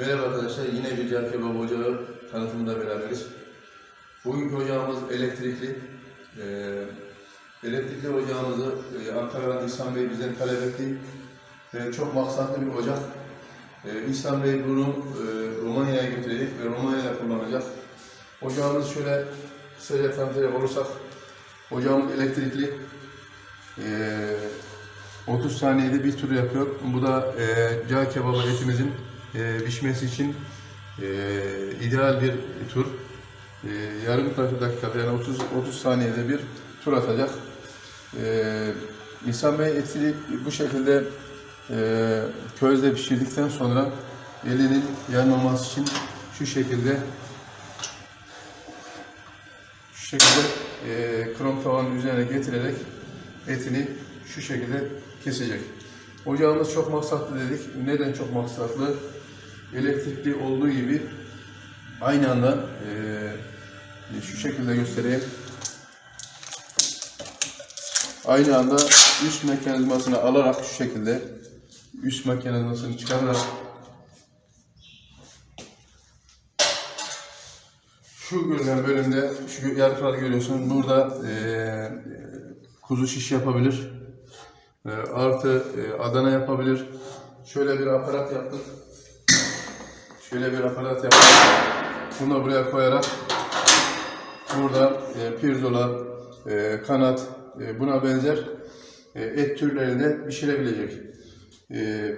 Merhaba arkadaşlar, yine bir Cağ Kebap Ocağı tanıtımında beraberiz. Bugünkü ocağımız elektrikli. Ee, elektrikli ocağımızı e, Ankara'dan İhsan Bey bizden talep etti. Ve çok maksatlı bir ocak. Ee, İhsan Bey bunu e, Romanya'ya götürecek ve Romanya'da kullanacak. Ocağımız şöyle kısaca tanıtacak olursak, ocağımız elektrikli. Ee, 30 saniyede bir tur yapıyor. Bu da e, cağ kebabı etimizin e, pişmesi için e, ideal bir tur. E, yarım dakika yani 30 30 saniyede bir tur atacak. E, İhsan Bey eti bu şekilde e, közde pişirdikten sonra elinin yanmaması için şu şekilde şu şekilde e, krom tavanın üzerine getirerek etini şu şekilde kesecek. Ocağımız çok maksatlı dedik. Neden çok maksatlı? Elektrikli olduğu gibi aynı anda e, şu şekilde göstereyim. Aynı anda üst mekanizmasını alarak şu şekilde üst mekanizmasını çıkararak Şu görünen bölümde şu yarıkları görüyorsun. Burada e, kuzu şiş yapabilir. E, artı e, Adana yapabilir. Şöyle bir aparat yaptık. Şöyle bir aparat yaptık. Bunu buraya koyarak burada e, pirzola, e, kanat, e, buna benzer e, et türlerinde pişirebilecek. E,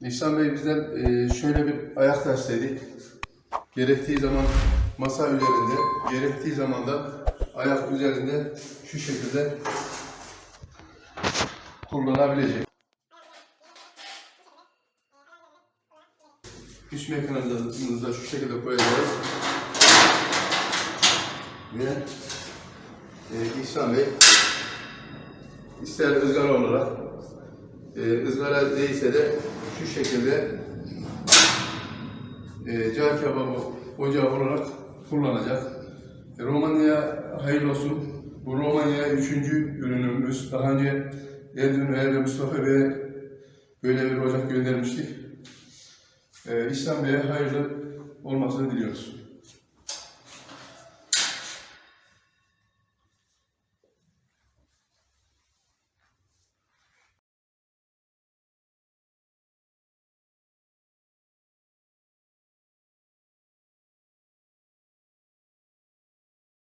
İhsan Bey bizden e, şöyle bir ayak taş istedi. Gerektiği zaman masa üzerinde, gerektiği zaman da ayak üzerinde şu şekilde kullanabilecek. Üst mekanizmamızı da şu şekilde koyacağız. Ve e, İhsan Bey ister ızgara olarak e, ızgara değilse de şu şekilde e, cağ kebabı ocağı olarak kullanacak. E, Romanya'ya hayırlı olsun. Bu Romanya'ya üçüncü ürünümüz. Daha önce Eldin ve Mustafa Bey'e böyle bir ocak göndermiştik. E, İslam Bey'e hayırlı olmasını diliyoruz.